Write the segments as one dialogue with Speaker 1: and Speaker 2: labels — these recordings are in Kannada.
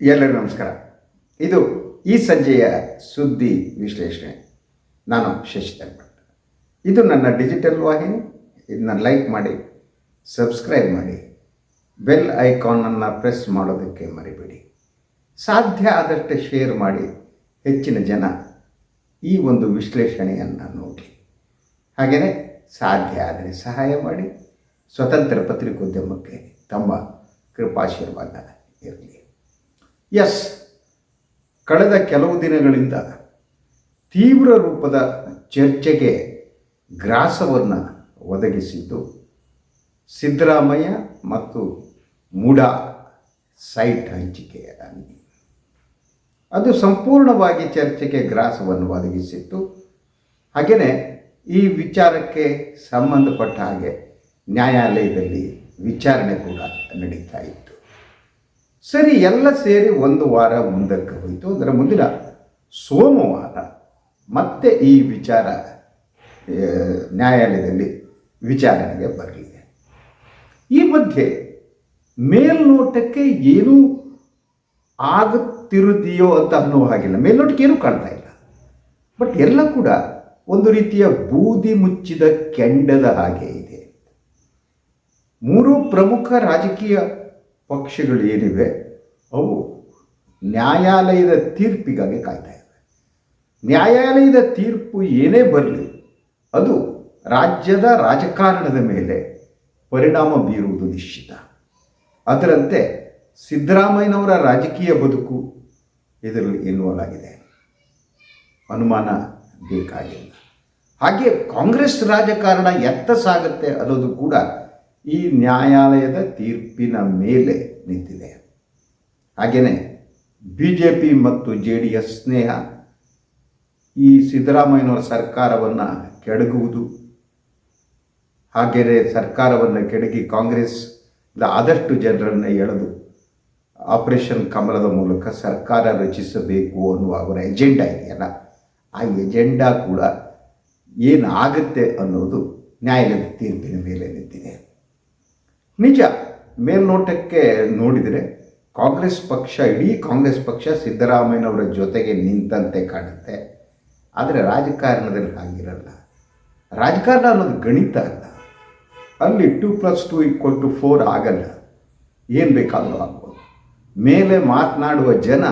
Speaker 1: ಎಲ್ಲರಿಗೂ ನಮಸ್ಕಾರ. ಇದು ಈ ಸಂಜೆಯ ಸುದ್ದಿ ವಿಶ್ಲೇಷಣೆ. ನಾನು ಶಶಿಧರ್ ಇದು ನನ್ನ ಡಿಜಿಟಲ್ ವಾಹಿನಿ. ಇದನ್ನ ಲೈಕ್ ಮಾಡಿ, ಸಬ್ಸ್ಕ್ರೈಬ್ ಮಾಡಿ, ಬೆಲ್ ಐಕಾನನ್ನು ಪ್ರೆಸ್ ಮಾಡೋದಕ್ಕೆ ಮರಿಬೇಡಿ. ಸಾಧ್ಯ ಆದಷ್ಟು ಶೇರ್ ಮಾಡಿ ಹೆಚ್ಚಿನ ಜನ ಈ ಒಂದು ವಿಶ್ಲೇಷಣೆಯನ್ನು ನೋಡಿ. ಹಾಗೆಯೇ ಸಾಧ್ಯ ಆದರೆ ಸಹಾಯ ಮಾಡಿ. ಸ್ವತಂತ್ರ ಪತ್ರಿಕೋದ್ಯಮಕ್ಕೆ ತಮ್ಮ ಕೃಪಾಶೀರ್ವಾದ ಇರಲಿ. ಎಸ್ ಕಳೆದ ಕೆಲವು ದಿನಗಳಿಂದ ತೀವ್ರ ರೂಪದ ಚರ್ಚೆಗೆ ಗ್ರಾಸವನ್ನು ಒದಗಿಸಿದ್ದು ಸಿದ್ದರಾಮಯ್ಯ ಮತ್ತು ಮೂಡ ಸೈಟ್ ಹಂಚಿಕೆಯ ಅದು ಸಂಪೂರ್ಣವಾಗಿ ಚರ್ಚೆಗೆ ಗ್ರಾಸವನ್ನು ಒದಗಿಸಿತ್ತು. ಹಾಗೆಯೇ ಈ ವಿಚಾರಕ್ಕೆ ಸಂಬಂಧಪಟ್ಟ ಹಾಗೆ ನ್ಯಾಯಾಲಯದಲ್ಲಿ ವಿಚಾರಣೆ ಕೂಡ ನಡೀತಾ ಇತ್ತು. ಸರಿ, ಎಲ್ಲ ಸೇರಿ ಒಂದು ವಾರ ಮುಂದಕ್ಕೆ ಹೋಯಿತು. ಅದರ ಮುಂದಿನ ಸೋಮವಾರ ಮತ್ತೆ ಈ ವಿಚಾರ ನ್ಯಾಯಾಲಯದಲ್ಲಿ ವಿಚಾರಣೆಗೆ ಬರಲಿದೆ. ಈ ಮಧ್ಯೆ ಮೇಲ್ನೋಟಕ್ಕೆ ಏನೂ ಆಗುತ್ತಿರುದಿಯೋ ಅಂತ ಅನ್ನೋ ಹಾಗಿಲ್ಲ. ಮೇಲ್ನೋಟಕ್ಕೆ ಏನೂ ಕಾಣ್ತಾ ಇಲ್ಲ. ಬಟ್ ಎಲ್ಲ ಕೂಡ ಒಂದು ರೀತಿಯ ಬೂದಿ ಮುಚ್ಚಿದ ಕೆಂಡದ ಹಾಗೆ ಇದೆ. ಮೂರು ಪ್ರಮುಖ ರಾಜಕೀಯ ಪಕ್ಷಗಳು ಏನಿವೆ, ಅವು ನ್ಯಾಯಾಲಯದ ತೀರ್ಪಿಗಾಗಿ ಕಾಯ್ತಾ ಇವೆ. ನ್ಯಾಯಾಲಯದ ತೀರ್ಪು ಏನೇ ಬರಲಿ, ಅದು ರಾಜ್ಯದ ರಾಜಕಾರಣದ ಮೇಲೆ ಪರಿಣಾಮ ಬೀರುವುದು ನಿಶ್ಚಿತ. ಅದರಂತೆ ಸಿದ್ದರಾಮಯ್ಯನವರ ರಾಜಕೀಯ ಬದುಕು ಇದರಲ್ಲಿ ಇನ್ವಾಲ್ವ್ ಆಗಿದೆ. ಅನುಮಾನ ಬೇಕಾಗಿಲ್ಲ. ಹಾಗೆ ಕಾಂಗ್ರೆಸ್ ರಾಜಕಾರಣ ಎತ್ತ ಸಾಗುತ್ತೆ ಅನ್ನೋದು ಕೂಡ ಈ ನ್ಯಾಯಾಲಯದ ತೀರ್ಪಿನ ಮೇಲೆ ನಿಂತಿದೆ. ಹಾಗೆಯೇ ಬಿ ಜೆ ಪಿ ಮತ್ತು ಜೆ ಡಿ ಎಸ್ ಸ್ನೇಹ ಈ ಸಿದ್ದರಾಮಯ್ಯನವರ ಸರ್ಕಾರವನ್ನು ಕೆಡಗುವುದು, ಹಾಗೆಯೇ ಸರ್ಕಾರವನ್ನು ಕೆಡಗಿ ಕಾಂಗ್ರೆಸ್ ಆದಷ್ಟು ಜನರನ್ನು ಎಳೆದು ಆಪರೇಷನ್ ಕಮಲದ ಮೂಲಕ ಸರ್ಕಾರ ರಚಿಸಬೇಕು ಅನ್ನುವ ಅವರ ಎಜೆಂಡಾ ಇದೆಯಲ್ಲ, ಆ ಎಜೆಂಡಾ ಕೂಡ ಏನಾಗುತ್ತೆ ಅನ್ನೋದು ನ್ಯಾಯಾಲಯದ ತೀರ್ಪಿನ ಮೇಲೆ ನಿಂತಿದೆ. ನಿಜ, ಮೇಲ್ನೋಟಕ್ಕೆ ನೋಡಿದರೆ ಕಾಂಗ್ರೆಸ್ ಪಕ್ಷ, ಇಡೀ ಕಾಂಗ್ರೆಸ್ ಪಕ್ಷ ಸಿದ್ದರಾಮಯ್ಯನವರ ಜೊತೆಗೆ ನಿಂತಂತೆ ಕಾಣುತ್ತೆ. ಆದರೆ ರಾಜಕಾರಣದಲ್ಲಿ ಹಾಗಿರಲ್ಲ. ರಾಜಕಾರಣ ಅನ್ನೋದು ಗಣಿತ ಅಲ್ಲ. ಅಲ್ಲಿ two plus two equal to four ಆಗಲ್ಲ. ಏನು ಬೇಕಾದರೂ ಆಗ್ಬೋದು. ಮೇಲೆ ಮಾತನಾಡುವ ಜನ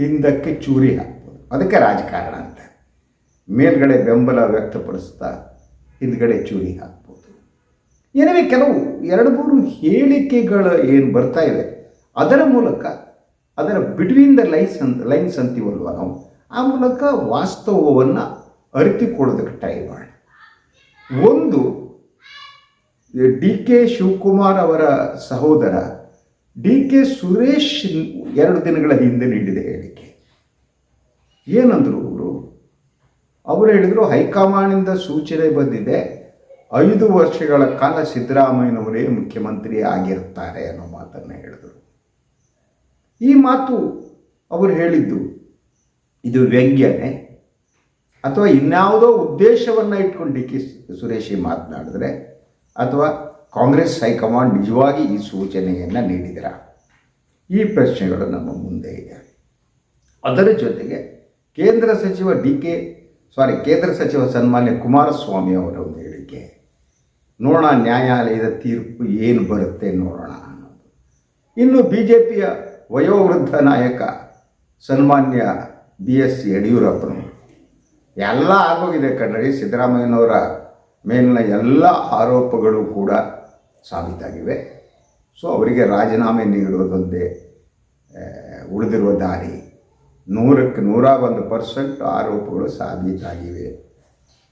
Speaker 1: ಹಿಂದಕ್ಕೆ ಚೂರಿ ಹಾಕ್ಬೋದು. ಅದಕ್ಕೆ ರಾಜಕಾರಣ ಅಂತ. ಮೇಲ್ಗಡೆ ಬೆಂಬಲ ವ್ಯಕ್ತಪಡಿಸ್ತಾ ಹಿಂದ್ಗಡೆ ಚೂರಿ ಹಾಕ್ಬೋದು. ಏನೇ ಕೆಲವು ಎರಡು ಮೂರು ಹೇಳಿಕೆಗಳು ಏನು ಬರ್ತಾ ಇದೆ, ಅದರ ಮೂಲಕ, ಅದರ ಬಿಟ್ವೀನ್ ದ ಲೈನ್ಸ್ ಅಂತ ಲೈನ್ಸ್ ಅಂತೀವಲ್ವ ನಾವು ಆ ಮೂಲಕ ವಾಸ್ತವವನ್ನು ಅರಿತುಕೊಳ್ಳೋದಕ್ಕೆ ಟ್ರೈ ಮಾಡಿ. ಒಂದು, ಡಿ ಕೆ ಶಿವಕುಮಾರ್ ಅವರ ಸಹೋದರ, ಡಿ ಕೆ ಸುರೇಶ್ ಎರಡು ದಿನಗಳ ಹಿಂದೆ ನೀಡಿದ ಹೇಳಿಕೆ. ಏನಂದರು ಅವರು? ಅವರು ಹೇಳಿದರು ಹೈಕಮಾಂಡಿಂದ ಸೂಚನೆ ಬಂದಿದೆ ಐದು ವರ್ಷಗಳ ಕಾಲ ಸಿದ್ದರಾಮಯ್ಯನವರೇ ಮುಖ್ಯಮಂತ್ರಿ ಆಗಿರ್ತಾರೆ ಅನ್ನೋ ಮಾತನ್ನು ಹೇಳಿದರು. ಈ ಮಾತು ಅವರು ಹೇಳಿದ್ದು, ಇದು ವ್ಯಂಗ್ಯನೇ? ಅಥವಾ ಇನ್ಯಾವುದೋ ಉದ್ದೇಶವನ್ನು ಇಟ್ಕೊಂಡು ಡಿ ಸುರೇಶ್ ಮಾತನಾಡಿದ್ರೆ, ಅಥವಾ ಕಾಂಗ್ರೆಸ್ ಹೈಕಮಾಂಡ್ ನಿಜವಾಗಿ ಈ ಸೂಚನೆಯನ್ನು ನೀಡಿದರ? ಈ ಪ್ರಶ್ನೆಗಳು ನಮ್ಮ ಮುಂದೆ ಇದೆ. ಅದರ ಜೊತೆಗೆ ಕೇಂದ್ರ ಸಚಿವ ಡಿ ಕೆ ಸಾರಿ ಕೇಂದ್ರ ಸಚಿವ ಸನ್ಮಾನ್ಯ ಕುಮಾರಸ್ವಾಮಿ ಅವರ ಒಂದು ಹೇಳಿಕೆ. ನೋಡೋಣ ನ್ಯಾಯಾಲಯದ ತೀರ್ಪು ಏನು ಬರುತ್ತೆ ನೋಡೋಣ ಅನ್ನೋದು. ಇನ್ನು ಬಿ ಜೆ ಪಿಯ ವಯೋವೃದ್ಧ ನಾಯಕ ಸನ್ಮಾನ್ಯ ಬಿ ಎಸ್ ಯಡಿಯೂರಪ್ಪನವರು ಎಲ್ಲ ಆಗೋಗಿದೆ ಕಣ್ರಿ ಸಿದ್ದರಾಮಯ್ಯನವರ ಮೇಲಿನ ಎಲ್ಲ ಆರೋಪಗಳು ಕೂಡ ಸಾಬೀತಾಗಿವೆ. ಸೊ ಅವರಿಗೆ ರಾಜೀನಾಮೆ ನೀಡುವುದೊಂದೇ ಉಳಿದಿರುವ ದಾರಿ. ನೂರಕ್ಕೆ ನೂರ ಒಂದು ಪರ್ಸೆಂಟ್ ಆರೋಪಗಳು ಸಾಬೀತಾಗಿವೆ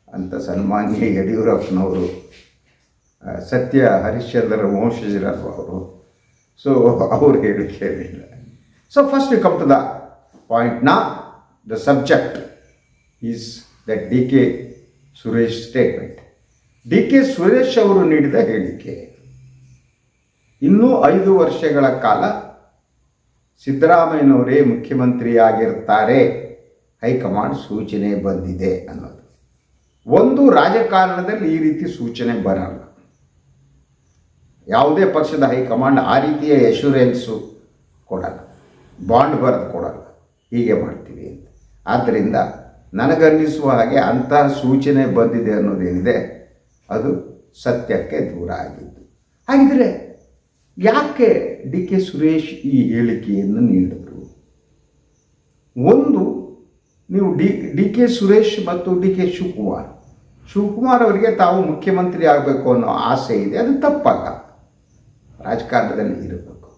Speaker 1: ಅಂತ ಸನ್ಮಾನ್ಯ ಯಡಿಯೂರಪ್ಪನವರು ಸತ್ಯ ಹರಿಶ್ಚಂದ್ರ ವಂಶಜರಲ್ವ ಅವರು? ಸೊ ಅವ್ರು ಹೇಳಿಕೆ ಇಲ್ಲ so first come to the point ನಾ the subject is the D K Suresh statement D K Suresh ಅವರು ನೀಡಿದ ಹೇಳಿಕೆ, ಇನ್ನೂ ಐದು ವರ್ಷಗಳ ಕಾಲ ಸಿದ್ದರಾಮಯ್ಯನವರೇ ಮುಖ್ಯಮಂತ್ರಿಯಾಗಿರ್ತಾರೆ ಹೈಕಮಾಂಡ್ ಸೂಚನೆ ಬಂದಿದೆ ಅನ್ನೋದು. ಒಂದು ರಾಜಕಾರಣದಲ್ಲಿ ಈ ರೀತಿ ಸೂಚನೆ ಬರಲ್ಲ. ಯಾವುದೇ ಪಕ್ಷದ ಹೈಕಮಾಂಡ್ ಆ ರೀತಿಯ ಎಶ್ಯೂರೆನ್ಸು ಕೊಡಲ್ಲ. ಬಾಂಡ್ ಬರೆದು ಕೊಡಲ್ಲ. ಹೀಗೆ ಮಾಡ್ತೀವಿ ಅಂತ. ಆದ್ದರಿಂದ ನನಗನ್ನಿಸುವ ಹಾಗೆ ಅಂತಹ ಸೂಚನೆ ಬಂದಿದೆ ಅನ್ನೋದೇನಿದೆ, ಅದು ಸತ್ಯಕ್ಕೆ ದೂರ ಆಗಿದ್ದು. ಹಾಗಿದ್ರೆ ಯಾಕೆ ಡಿ ಕೆ ಸುರೇಶ್ ಈ ಹೇಳಿಕೆಯನ್ನು ನೀಡಿದರು? ಒಂದು, ನೀವು ಡಿ ಡಿ ಕೆ ಸುರೇಶ್ ಮತ್ತು ಡಿ ಕೆ ಶಿವಕುಮಾರ್. ಶಿವಕುಮಾರ್ ಅವರಿಗೆ ತಾವು ಮುಖ್ಯಮಂತ್ರಿ ಆಗಬೇಕು ಅನ್ನೋ ಆಸೆ ಇದೆ. ಅದು ತಪ್ಪಲ್ಲ. ರಾಜಕಾರಣದಲ್ಲಿ ಇರಬೇಕು.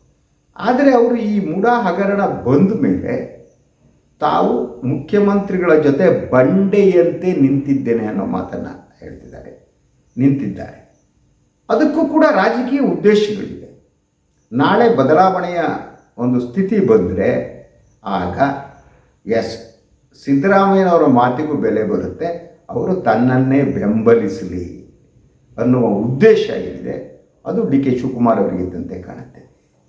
Speaker 1: ಆದರೆ ಅವರು ಈ ಮೂಡ ಹಗರಣ ಬಂದ ಮೇಲೆ ತಾವು ಮುಖ್ಯಮಂತ್ರಿಗಳ ಜೊತೆ ಬಂಡೆಯಂತೆ ನಿಂತಿದ್ದೇನೆ ಅನ್ನೋ ಮಾತನ್ನು ಹೇಳ್ತಿದ್ದಾರೆ, ನಿಂತಿದ್ದಾರೆ. ಅದಕ್ಕೂ ಕೂಡ ರಾಜಕೀಯ ಉದ್ದೇಶಗಳಿವೆ. ನಾಳೆ ಬದಲಾವಣೆಯ ಒಂದು ಸ್ಥಿತಿ ಬಂದರೆ ಆಗ ಎಸ್, ಸಿದ್ದರಾಮಯ್ಯನವರ ಮಾತಿಗೂ ಬೆಲೆ ಬರುತ್ತೆ, ಅವರು ತನ್ನನ್ನೇ ಬೆಂಬಲಿಸಲಿ ಅನ್ನುವ ಉದ್ದೇಶ ಏನಿದೆ ಅದು ಡಿ ಕೆ ಶಿವಕುಮಾರ್ ಅವರಿಗಿದ್ದಂತೆ ಕಾಣುತ್ತೆ.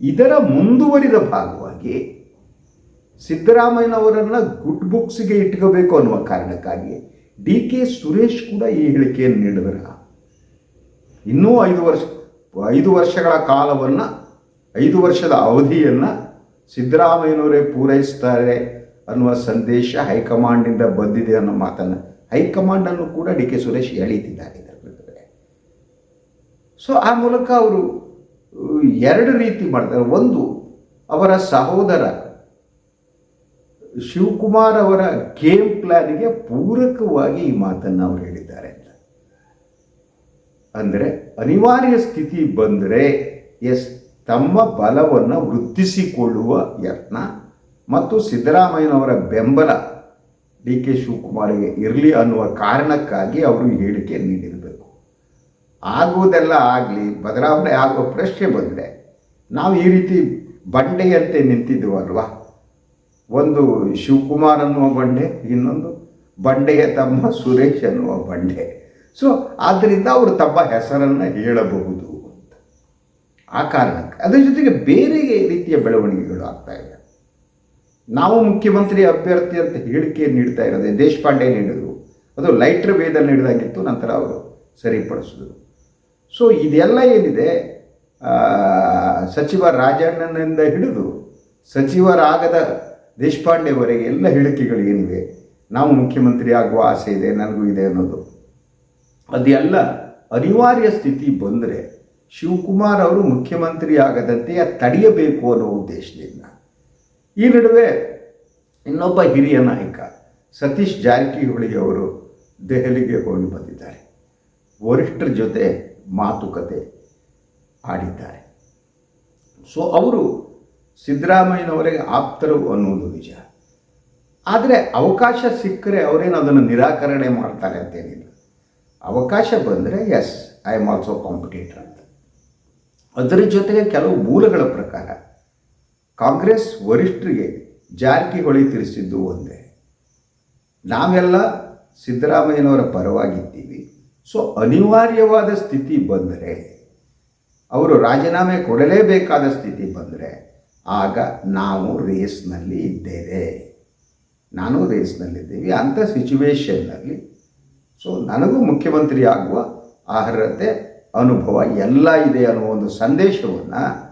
Speaker 1: ಇದರ ಮುಂದುವರಿದ ಭಾಗವಾಗಿ ಸಿದ್ದರಾಮಯ್ಯನವರನ್ನು ಗುಡ್ ಬುಕ್ಸ್ಗೆ ಇಟ್ಕೋಬೇಕು ಅನ್ನುವ ಕಾರಣಕ್ಕಾಗಿ ಡಿ ಕೆ ಸುರೇಶ್ ಕೂಡ ಈ ಹೇಳಿಕೆಯನ್ನು ನೀಡಿದ್ರ. ಇನ್ನೂ ಐದು ವರ್ಷ, ಐದು ವರ್ಷಗಳ ಕಾಲವನ್ನು, ಐದು ವರ್ಷದ ಅವಧಿಯನ್ನು ಸಿದ್ದರಾಮಯ್ಯನವರೇ ಪೂರೈಸ್ತಾರೆ ಅನ್ನುವ ಸಂದೇಶ ಹೈಕಮಾಂಡಿಂದ ಬಂದಿದೆ ಅನ್ನೋ ಮಾತನ್ನು ಹೈಕಮಾಂಡನ್ನು ಕೂಡ ಡಿ ಕೆ ಸುರೇಶ್ ಎಳೀತಿದ್ದಾರೆ ಸೊ ಆ ಮೂಲಕ ಅವರು ಎರಡು ರೀತಿ ಮಾಡ್ತಾರೆ. ಒಂದು, ಅವರ ಸಹೋದರ ಶಿವಕುಮಾರ್ ಅವರ ಗೇಮ್ ಪ್ಲಾನ್ಗೆ ಪೂರಕವಾಗಿ ಈ ಮಾತನ್ನು ಅವರು ಹೇಳಿದ್ದಾರೆ ಅಂತ. ಅಂದರೆ, ಅನಿವಾರ್ಯ ಸ್ಥಿತಿ ಬಂದರೆ, ಎಸ್, ತಮ್ಮ ಬಲವನ್ನು ವೃದ್ಧಿಸಿಕೊಳ್ಳುವ ಯತ್ನ ಮತ್ತು ಸಿದ್ದರಾಮಯ್ಯನವರ ಬೆಂಬಲ ಡಿ ಕೆ ಶಿವಕುಮಾರ್ಗೆ ಇರಲಿ ಅನ್ನುವ ಕಾರಣಕ್ಕಾಗಿ ಅವರು ಹೇಳಿಕೆ ನೀಡಿರಬೇಕು ಆಗುವುದೆಲ್ಲ ಆಗಲಿ, ಬದಲಾವಣೆ ಆಗುವ ಪ್ರಶ್ನೆ ಬಂದರೆ ನಾವು ಈ ರೀತಿ ಬಂಡೆಯಂತೆ ನಿಂತಿದ್ದೀವಲ್ವಾ ಒಂದು ಶಿವಕುಮಾರ್ ಅನ್ನುವ ಬಂಡೆ, ಇನ್ನೊಂದು ಬಂಡೆಯ ತಮ್ಮ ಸುರೇಶ್ ಅನ್ನುವ ಬಂಡೆ. ಸೊ ಆದ್ದರಿಂದ ಅವರು ತಮ್ಮ ಹೆಸರನ್ನು ಹೇಳಬಹುದು ಅಂತ. ಆ ಕಾರಣಕ್ಕೆ, ಅದರ ಜೊತೆಗೆ ಬೇರೆ ರೀತಿಯ ಬೆಳವಣಿಗೆಗಳು ಆಗ್ತಾ ಇದೆ. ನಾವು ಮುಖ್ಯಮಂತ್ರಿ ಅಭ್ಯರ್ಥಿ ಅಂತ ಹೇಳಿಕೆ ನೀಡ್ತಾ ಇರೋದೇ ದೇಶಪಾಂಡೆ ನೀಡಿದ್ರು. ಅದು ಲೈಟ್ರ್ ವೇದಲ್ಲಿ ನೀಡಿದಾಗಿತ್ತು, ನಂತರ ಅವರು ಸರಿಪಡಿಸಿದ್ರು. ಸೊ ಇದೆಲ್ಲ ಏನಿದೆ? ಸಚಿವ ರಾಜಣ್ಣನಿಂದ ಹಿಡಿದು ಸಚಿವರಾಗದ ದೇಶಪಾಂಡೆವರೆಗೆ ಎಲ್ಲ ಹೇಳಿಕೆಗಳು ಏನಿವೆ? ನಾವು ಮುಖ್ಯಮಂತ್ರಿ ಆಗುವ ಆಸೆ ಇದೆ, ನನಗೂ ಇದೆ ಅನ್ನೋದು. ಅದೆಲ್ಲ ಅನಿವಾರ್ಯ ಸ್ಥಿತಿ ಬಂದರೆ ಶಿವಕುಮಾರ್ ಅವರು ಮುಖ್ಯಮಂತ್ರಿ ಆಗದಂತೆ ತಡೆಯಬೇಕು ಅನ್ನೋ ಉದ್ದೇಶದಿಂದ. ಈ ನಡುವೆ ಇನ್ನೊಬ್ಬ ಹಿರಿಯ ನಾಯಕ ಸತೀಶ್ ಜಾರಕಿಹೊಳಿ ಅವರು ದೆಹಲಿಗೆ ಹೋಗಿ ಬಂದಿದ್ದಾರೆ. ವರಿಷ್ಠರ ಜೊತೆ ಮಾತುಕತೆ ಆಡಿದ್ದಾರೆ. ಸೊ ಅವರು ಸಿದ್ದರಾಮಯ್ಯನವರಿಗೆ ಆಪ್ತರು ಅನ್ನುವುದು ನಿಜ. ಆದರೆ ಅವಕಾಶ ಸಿಕ್ಕರೆ ಅವರೇನು ಅದನ್ನು ನಿರಾಕರಣೆ ಮಾಡ್ತಾರೆ ಅಂತೇನಿಲ್ಲ. ಅವಕಾಶ ಬಂದರೆ yes I am also competitor ಅಂತ. ಅದರ ಜೊತೆಗೆ ಕೆಲವು ಮೂಲಗಳ ಪ್ರಕಾರ, ಕಾಂಗ್ರೆಸ್ ವರಿಷ್ಠರಿಗೆ ಜಾರಕಿಹೊಳಿ ತಿಳಿಸಿದ್ದು ಒಂದೇ. ನಾವೆಲ್ಲ ಸಿದ್ದರಾಮಯ್ಯನವರ ಪರವಾಗಿದ್ದೀವಿ. ಸೊ ಅನಿವಾರ್ಯವಾದ ಸ್ಥಿತಿ ಬಂದರೆ, ಅವರು ರಾಜೀನಾಮೆ ಕೊಡಲೇಬೇಕಾದ ಸ್ಥಿತಿ ಬಂದರೆ, ಆಗ ನಾವು ರೇಸ್ನಲ್ಲಿ ಇದ್ದೇವೆ. ನಾನು ರೇಸ್ನಲ್ಲಿದ್ದೀವಿ. ಅಂಥ ಸಿಚುವೇಶನ್ನಲ್ಲಿ ಸೊ, ನನಗೂ ಮುಖ್ಯಮಂತ್ರಿ ಆಗುವ ಅರ್ಹತೆ, ಅನುಭವ ಎಲ್ಲ ಇದೆ ಅನ್ನೋ ಒಂದು ಸಂದೇಶವನ್ನು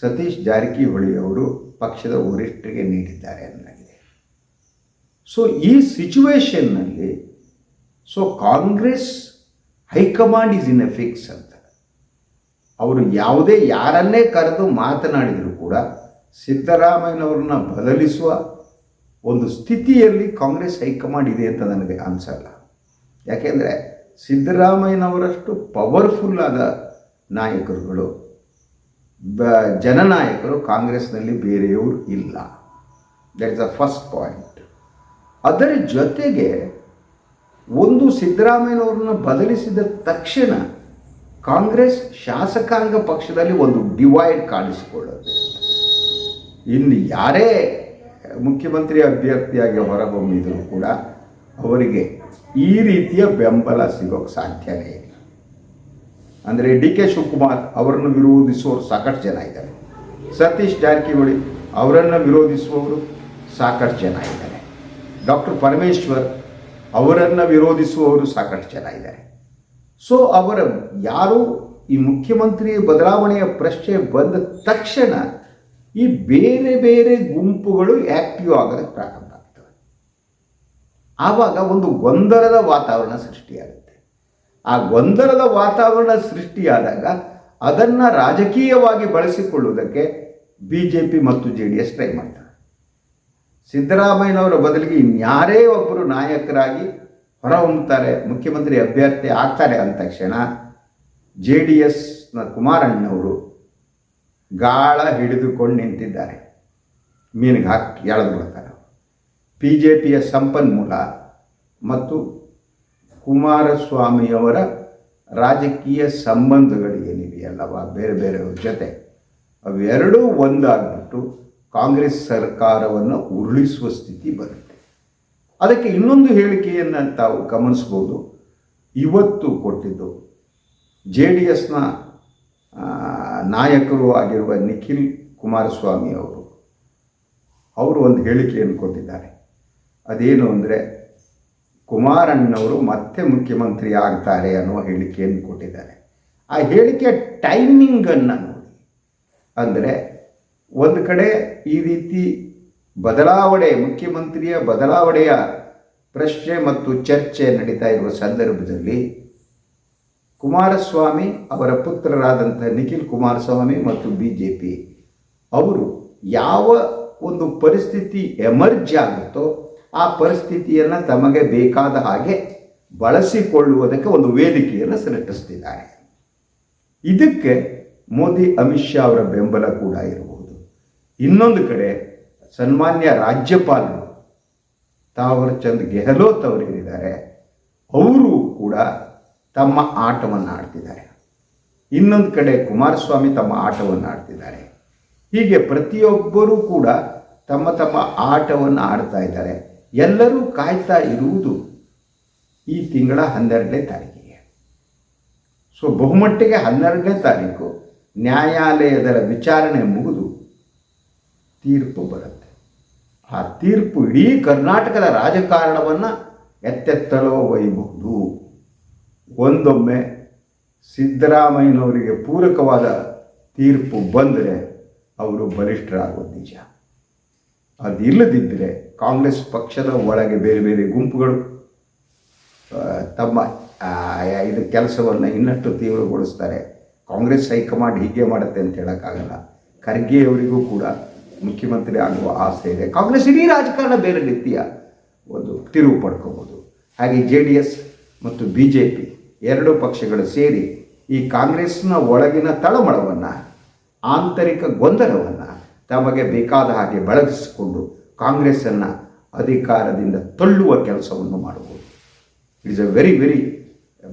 Speaker 1: ಸತೀಶ್ ಜಾರಕಿಹೊಳಿ ಅವರು ಪಕ್ಷದ ವರಿಷ್ಠರಿಗೆ ನೀಡಿದ್ದಾರೆ ಅನ್ನಲಾಗಿದೆ. ಸೊ ಈ ಸಿಚುವೇಶನ್ನಲ್ಲಿ so Congress high command is in a fix ಅಂತ ಅವರು ಯಾವುದೇ ಯಾರನ್ನೇ ಕರೆದು ಮಾತನಾಡಿದರೂ ಕೂಡ ಸಿದ್ದರಾಮಯ್ಯನವ್ರನ್ನ ಬದಲಿಸುವ ಒಂದು ಸ್ಥಿತಿಯಲ್ಲಿ ಕಾಂಗ್ರೆಸ್ ಹೈಕಮಾಂಡ್ ಇದೆ ಅಂತ ನನಗೆ ಅನಿಸಲ್ಲ. ಯಾಕೆಂದರೆ ಸಿದ್ದರಾಮಯ್ಯನವರಷ್ಟು ಪವರ್ಫುಲ್ ಆದ ನಾಯಕರುಗಳು, ಬ, ಜನನಾಯಕರು ಕಾಂಗ್ರೆಸ್ನಲ್ಲಿ ಬೇರೆಯವರು ಇಲ್ಲ. That is the first point ಅದರ ಜೊತೆಗೆ ಒಂದು ಸಿದ್ದರಾಮಯ್ಯನವ್ರನ್ನ ಬದಲಿಸಿದ ತಕ್ಷಣ ಕಾಂಗ್ರೆಸ್ ಶಾಸಕಾಂಗ ಪಕ್ಷದಲ್ಲಿ ಒಂದು ಡಿವೈಡ್ ಕಾಣಿಸಿಕೊಳ್ಳುತ್ತೆ. ಇನ್ನು ಯಾರೇ ಮುಖ್ಯಮಂತ್ರಿ ಅಭ್ಯರ್ಥಿಯಾಗಿ ಹೊರಹೊಮ್ಮಿದರೂ ಕೂಡ ಅವರಿಗೆ ಈ ರೀತಿಯ ಬೆಂಬಲ ಸಿಗೋಕ್ಕೆ ಸಾಧ್ಯನೇ ಇಲ್ಲ. ಅಂದರೆ ಡಿ ಕೆ ಶಿವಕುಮಾರ್ ಅವರನ್ನು ವಿರೋಧಿಸುವವರು ಸಾಕಷ್ಟು ಜನ ಇದ್ದಾರೆ. ಸತೀಶ್ ಜಾರಕಿಹೊಳಿ ಅವರನ್ನು ವಿರೋಧಿಸುವವರು ಸಾಕಷ್ಟು ಜನ ಇದ್ದಾರೆ. ಡಾಕ್ಟರ್ ಪರಮೇಶ್ವರ್ ಅವರನ್ನು ವಿರೋಧಿಸುವವರು ಸಾಕಷ್ಟು ಜನ ಇದ್ದಾರೆ. ಸೊ ಅವರ ಯಾರು ಈ ಮುಖ್ಯಮಂತ್ರಿ ಬದಲಾವಣೆಯ ಪ್ರಶ್ನೆ ಬಂದ ತಕ್ಷಣ ಈ ಬೇರೆ ಬೇರೆ ಗುಂಪುಗಳು ಆ್ಯಕ್ಟಿವ್ ಆಗೋದಕ್ಕೆ ಪ್ರಾರಂಭ ಆಗ್ತವೆ. ಆವಾಗ ಒಂದು ಗೊಂದಲದ ವಾತಾವರಣ ಸೃಷ್ಟಿಯಾಗುತ್ತೆ. ಆ ಗೊಂದಲದ ವಾತಾವರಣ ಸೃಷ್ಟಿಯಾದಾಗ ಅದನ್ನು ರಾಜಕೀಯವಾಗಿ ಬಳಸಿಕೊಳ್ಳುವುದಕ್ಕೆ ಬಿ ಜೆ ಪಿ ಮತ್ತು ಜೆ ಡಿ ಎಸ್ ಟ್ರೈ ಮಾಡ್ತಾರೆ. ಸಿದ್ದರಾಮಯ್ಯನವರ ಬದಲಿಗೆ ಇನ್ಯಾರೇ ಒಬ್ಬರು ನಾಯಕರಾಗಿ ಹೊರಹೊಮ್ಮುತ್ತಾರೆ ಮುಖ್ಯಮಂತ್ರಿ ಅಭ್ಯರ್ಥಿ ಆಗ್ತಾರೆ ಅಂದ ತಕ್ಷಣ ಜೆ ಡಿ ಎಸ್ನ ಕುಮಾರಣ್ಣವರು ಗಾಳ ಹಿಡಿದುಕೊಂಡು ನಿಂತಿದ್ದಾರೆ. ಮೀನಿಗೆ ಹಾಕಿ ಎಳೆದು ಬಿಡ್ತಾರೆ ಪಿ ಜೆ ಪಿಯ ಸಂಪನ್ಮೂಲ ಮತ್ತು ಕುಮಾರಸ್ವಾಮಿಯವರ ರಾಜಕೀಯ ಸಂಬಂಧಗಳು ಏನಿವೆಯಲ್ಲವ, ಬೇರೆ ಬೇರೆಯವ್ರ ಜೊತೆ, ಅವೆರಡೂ ಒಂದಾಗ್ಬಿಟ್ಟು ಕಾಂಗ್ರೆಸ್ ಸರ್ಕಾರವನ್ನು ಉರುಳಿಸುವ ಸ್ಥಿತಿ ಬರುತ್ತೆ ಅದಕ್ಕೆ ಇನ್ನೊಂದು ಹೇಳಿಕೆಯನ್ನು ತಾವು ಗಮನಿಸ್ಬೋದು. ಇವತ್ತು ಕೊಟ್ಟಿದ್ದು ಜೆ ಡಿ ಎಸ್ನ ನಾಯಕರು ಆಗಿರುವ ನಿಖಿಲ್ ಕುಮಾರಸ್ವಾಮಿ ಅವರು. ಅವರು ಒಂದು ಹೇಳಿಕೆಯನ್ನು ಕೊಟ್ಟಿದ್ದಾರೆ. ಅದೇನು ಅಂದರೆ, ಕುಮಾರಣ್ಣವರು ಮತ್ತೆ ಮುಖ್ಯಮಂತ್ರಿ ಆಗ್ತಾರೆ ಅನ್ನುವ ಹೇಳಿಕೆಯನ್ನು ಕೊಟ್ಟಿದ್ದಾರೆ. ಆ ಹೇಳಿಕೆಯ ಟೈಮಿಂಗನ್ನು ನೋಡಿ. ಅಂದರೆ ಒಂದು ಕಡೆ ಈ ರೀತಿ ಬದಲಾವಣೆ, ಮುಖ್ಯಮಂತ್ರಿಯ ಬದಲಾವಣೆಯ ಪ್ರಶ್ನೆ ಮತ್ತು ಚರ್ಚೆ ನಡೀತಾ ಇರುವ ಸಂದರ್ಭದಲ್ಲಿ ಕುಮಾರಸ್ವಾಮಿ ಅವರ ಪುತ್ರರಾದಂಥ ನಿಖಿಲ್ ಕುಮಾರಸ್ವಾಮಿ ಮತ್ತು ಬಿ ಜೆ ಪಿ ಅವರು ಯಾವ ಒಂದು ಪರಿಸ್ಥಿತಿ ಎಮರ್ಜ್ ಆಗುತ್ತೋ ಆ ಪರಿಸ್ಥಿತಿಯನ್ನು ತಮಗೆ ಬೇಕಾದ ಹಾಗೆ ಬಳಸಿಕೊಳ್ಳುವುದಕ್ಕೆ ಒಂದು ವೇದಿಕೆಯನ್ನು ಸೃಷ್ಟಿಸ್ತಿದ್ದಾರೆ. ಇದಕ್ಕೆ ಮೋದಿ, ಅಮಿತ್ ಶಾ ಅವರ ಬೆಂಬಲ ಕೂಡ ಇರಬಹುದು ಇನ್ನೊಂದು ಕಡೆ ಸನ್ಮಾನ್ಯ ರಾಜ್ಯಪಾಲರು ತಾವರ್ ಚಂದ್ ಗೆಹ್ಲೋತ್ ಅವರೇನಿದ್ದಾರೆ ಅವರು ಕೂಡ ತಮ್ಮ ಆಟವನ್ನು ಆಡ್ತಿದ್ದಾರೆ. ಇನ್ನೊಂದು ಕಡೆ ಕುಮಾರಸ್ವಾಮಿ ತಮ್ಮ ಆಟವನ್ನು ಆಡ್ತಿದ್ದಾರೆ. ಹೀಗೆ ಪ್ರತಿಯೊಬ್ಬರೂ ಕೂಡ ತಮ್ಮ ತಮ್ಮ ಆಟವನ್ನು ಆಡ್ತಾ ಇದ್ದಾರೆ. ಎಲ್ಲರೂ ಕಾಯ್ತಾ ಇರುವುದು ಈ ತಿಂಗಳ ಹನ್ನೆರಡನೇ ತಾರೀಕಿಗೆ. ಸೊ ಬಹುಮಟ್ಟಿಗೆ ಹನ್ನೆರಡನೇ ತಾರೀಕು ನ್ಯಾಯಾಲಯದ ವಿಚಾರಣೆ ಮುಗಿದು ತೀರ್ಪು ಬರುತ್ತೆ. ಆ ತೀರ್ಪು ಇಡೀ ಕರ್ನಾಟಕದ ರಾಜಕಾರಣವನ್ನು ಎತ್ತೆತ್ತಲೋ ಒಯ್ಯಬಹುದು ಒಂದೊಮ್ಮೆ ಸಿದ್ದರಾಮಯ್ಯನವರಿಗೆ ಪೂರಕವಾದ ತೀರ್ಪು ಬಂದರೆ ಅವರು ಬಲಿಷ್ಠರಾಗೋದು ನಿಜ. ಅದಿಲ್ಲದಿದ್ದರೆ ಕಾಂಗ್ರೆಸ್ ಪಕ್ಷದ ಒಳಗೆ ಬೇರೆ ಬೇರೆ ಗುಂಪುಗಳು ತಮ್ಮ ಇದು ಕೆಲಸವನ್ನು ಇನ್ನಷ್ಟು ತೀವ್ರಗೊಳಿಸ್ತಾರೆ. ಕಾಂಗ್ರೆಸ್ ಹೈಕಮಾಂಡ್ ಹೀಗೆ ಮಾಡುತ್ತೆ ಅಂತ ಹೇಳೋಕ್ಕಾಗಲ್ಲ. ಖರ್ಗೆಯವರಿಗೂ ಕೂಡ ಮುಖ್ಯಮಂತ್ರಿ ಆಗುವ ಆಸೆ ಇದೆ. ಕಾಂಗ್ರೆಸ್ ಇಡೀ ರಾಜಕಾರಣ ಬೇರೆ ರೀತಿಯ ಒಂದು ತಿರುವು ಪಡ್ಕೋಬೋದು. ಹಾಗೆ ಜೆ ಡಿ ಎಸ್ ಮತ್ತು ಬಿ ಜೆ ಪಿ ಎರಡೂ ಪಕ್ಷಗಳು ಸೇರಿ ಈ ಕಾಂಗ್ರೆಸ್ನ ಒಳಗಿನ ತಳಮಳವನ್ನು, ಆಂತರಿಕ ಗೊಂದಲವನ್ನು ತಮಗೆ ಬೇಕಾದ ಹಾಗೆ ಬಳಗಿಸಿಕೊಂಡು ಕಾಂಗ್ರೆಸ್ಸನ್ನು ಅಧಿಕಾರದಿಂದ ತಳ್ಳುವ ಕೆಲಸವನ್ನು ಮಾಡಬಹುದು. It is a very very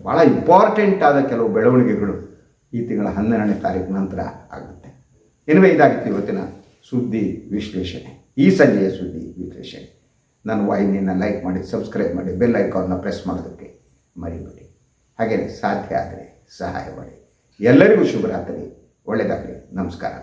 Speaker 1: ಭಾಳ ಇಂಪಾರ್ಟೆಂಟ್ ಆದ ಕೆಲವು ಬೆಳವಣಿಗೆಗಳು ಈ ತಿಂಗಳ ಹನ್ನೆರಡನೇ ತಾರೀಕು ನಂತರ ಆಗುತ್ತೆ. ಎನಿವೆ ಇದಾಗಿತ್ತು ಇವತ್ತಿನ ಸುದ್ದಿ ವಿಶ್ಲೇಷಣೆ. ಈ ಸಂಜೆಯ ಸುದ್ದಿ ವಿಶ್ಲೇಷಣೆ. ನನ್ನ ವಾಹಿನಿಯನ್ನು ಲೈಕ್ ಮಾಡಿ ಸಬ್ಸ್ಕ್ರೈಬ್ ಮಾಡಿ ಬೆಲ್ ಐಕಾನ್ನ ಪ್ರೆಸ್ ಮಾಡೋದಕ್ಕೆ ಮರಿಬೇಡಿ. ಹಾಗೆಯೇ ಸಾಧ್ಯ ಆದರೆ ಸಹಾಯ ಮಾಡಿ. ಎಲ್ಲರಿಗೂ ಶುಭರಾತ್ರಿ ಒಳ್ಳೆಯದಾಗಲಿ ನಮಸ್ಕಾರ.